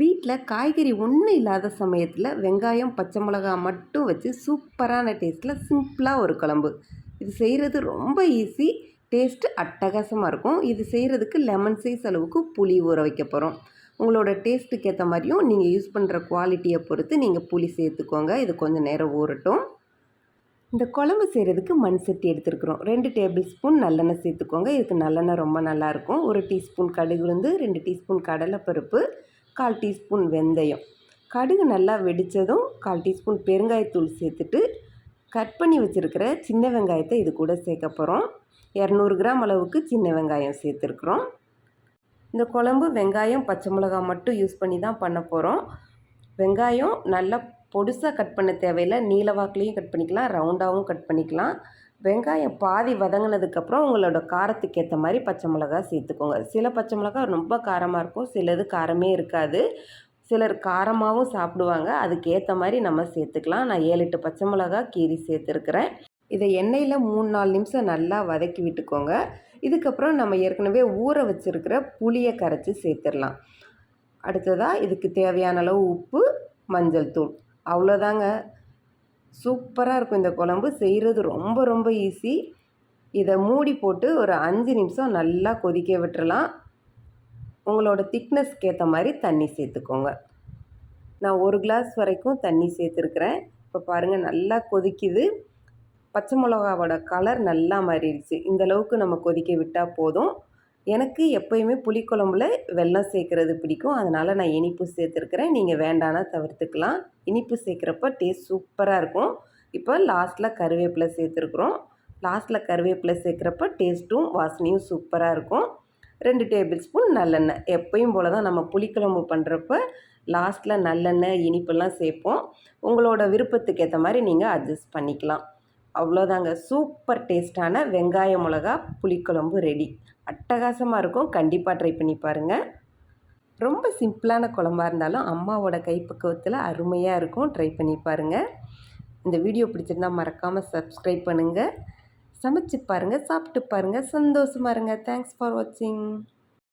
வீட்டில் காய்கறி ஒன்றும் இல்லாத சமயத்தில் வெங்காயம் பச்சை மிளகா மட்டும் வச்சு சூப்பரான டேஸ்ட்டில் சிம்பிளாக ஒரு குழம்பு. இது செய்கிறது ரொம்ப ஈஸி டேஸ்ட்டு அட்டகாசமாக இருக்கும். இது செய்கிறதுக்கு லெமன் சைஸ் அளவுக்கு புளி ஊற வைக்க போகிறோம். உங்களோட டேஸ்ட்டுக்கு ஏற்ற மாதிரியும் நீங்கள் யூஸ் பண்ணுற குவாலிட்டியை பொறுத்து நீங்கள் புளி சேர்த்துக்கோங்க. இது கொஞ்சம் நேரம் ஊறட்டும். இந்த குழம்பு செய்கிறதுக்கு மண் சட்டி எடுத்துருக்குறோம். ரெண்டு டேபிள் ஸ்பூன் நல்லெண்ணெய் சேர்த்துக்கோங்க. இதுக்கு நல்லெண்ணெய் ரொம்ப நல்லாயிருக்கும். ஒரு டீஸ்பூன் கடுகு உளுந்து ரெண்டு டீஸ்பூன் கடலைப்பருப்பு கால் டீஸ்பூன் வெந்தயம். கடுகு நல்லா வெடித்ததும் கால் டீஸ்பூன் பெருங்காயத்தூள் சேர்த்துட்டு கட் பண்ணி வச்சுருக்கிற சின்ன வெங்காயத்தை இது கூட சேர்க்க போகிறோம் இரநூறு கிராம் அளவுக்கு சின்ன வெங்காயம் சேர்த்துருக்குறோம். இந்த குழம்பு வெங்காயம் பச்சை மிளகாய் மட்டும் யூஸ் பண்ணி தான் பண்ண போகிறோம் வெங்காயம் நல்லா பொடுசாக கட் பண்ண தேவையில்லை. நீல வாக்குலேயும் கட் பண்ணிக்கலாம். ரவுண்டாகவும் கட் பண்ணிக்கலாம். வெங்காயம் பாதி வதங்கினதுக்கப்புறம் உங்களோட காரத்துக்கு ஏற்ற மாதிரி பச்சை மிளகா சேர்த்துக்கோங்க. சில பச்சை மிளகா ரொம்ப காரமாக இருக்கும். சிலது காரமே இருக்காது. சிலர் காரமாகவும் சாப்பிடுவாங்க. அதுக்கேற்ற மாதிரி நம்ம சேர்த்துக்கலாம். நான் ஏழு எட்டு பச்சை மிளகா கீரி சேர்த்துருக்குறேன். இதை எண்ணெயில் மூணு நாலு நிமிஷம் நல்லா வதக்கி விட்டுக்கோங்க. இதுக்கப்புறம் நம்ம ஏற்கனவே ஊற வச்சுருக்கிற புளியை கரைச்சி சேர்த்துடலாம் அடுத்ததாக இதுக்கு தேவையான அளவு உப்பு மஞ்சள் தூள். அவ்வளோதாங்க. சூப்பராக இருக்கும் இந்த குழம்பு. செய்கிறது ரொம்ப ரொம்ப ஈஸி இதை மூடி போட்டு ஒரு அஞ்சு நிமிஷம் நல்லா கொதிக்க விட்டுறலாம். உங்களோட திக்னஸ்க்கு ஏற்ற மாதிரி தண்ணி சேர்த்துக்கோங்க. நான் ஒரு கிளாஸ் வரைக்கும் தண்ணி சேர்த்துருக்குறேன். இப்போ பாருங்கள் நல்லா கொதிக்குது. பச்சை மிளகாவோட கலர் நல்லா மாறிடுச்சு. இந்தளவுக்கு நம்ம கொதிக்க விட்டால் போதும். எனக்கு எப்போயுமே புளிக்குழம்புல வெல்லம் சேர்க்குறது பிடிக்கும். அதனால் நான் இனிப்பு சேர்த்துருக்குறேன். நீங்கள் வேண்டானா தவிர்த்துக்கலாம். இனிப்பு சேர்க்குறப்ப டேஸ்ட் சூப்பராக இருக்கும். இப்போ லாஸ்ட்டில் கருவேப்பிலை சேர்த்துருக்குறோம். லாஸ்ட்டில் கருவேப்பிலை சேர்க்குறப்ப டேஸ்ட்டும் வாசனையும் சூப்பராக இருக்கும். ரெண்டு டேபிள் ஸ்பூன் நல்லெண்ணெய். எப்பயும் போல் தான் நம்ம புளிக்குழம்பு பண்ணுறப்ப லாஸ்ட்டில் நல்லெண்ணெய் இனிப்பெல்லாம் சேர்ப்போம். உங்களோட விருப்பத்துக்கு ஏற்ற மாதிரி நீங்கள் அட்ஜஸ்ட் பண்ணிக்கலாம். அவ்வளோதாங்க. சூப்பர் டேஸ்ட்டான வெங்காய மிளகா புளிக்குழம்பு ரெடி. அட்டகாசமாக இருக்கும். கண்டிப்பாக ட்ரை பண்ணி பாருங்கள் ரொம்ப சிம்பிளான குழம்பாக இருந்தாலும் அம்மாவோட கைப்பக்குவத்தில் அருமையாக இருக்கும். ட்ரை பண்ணி பாருங்கள் இந்த வீடியோ பிடிச்சிருந்தால் மறக்காமல் சப்ஸ்கிரைப் பண்ணுங்கள் சமைச்சு பாருங்கள் சாப்பிட்டு பாருங்கள் சந்தோஷமாக இருங்க. தேங்க்ஸ் ஃபார் வாட்சிங்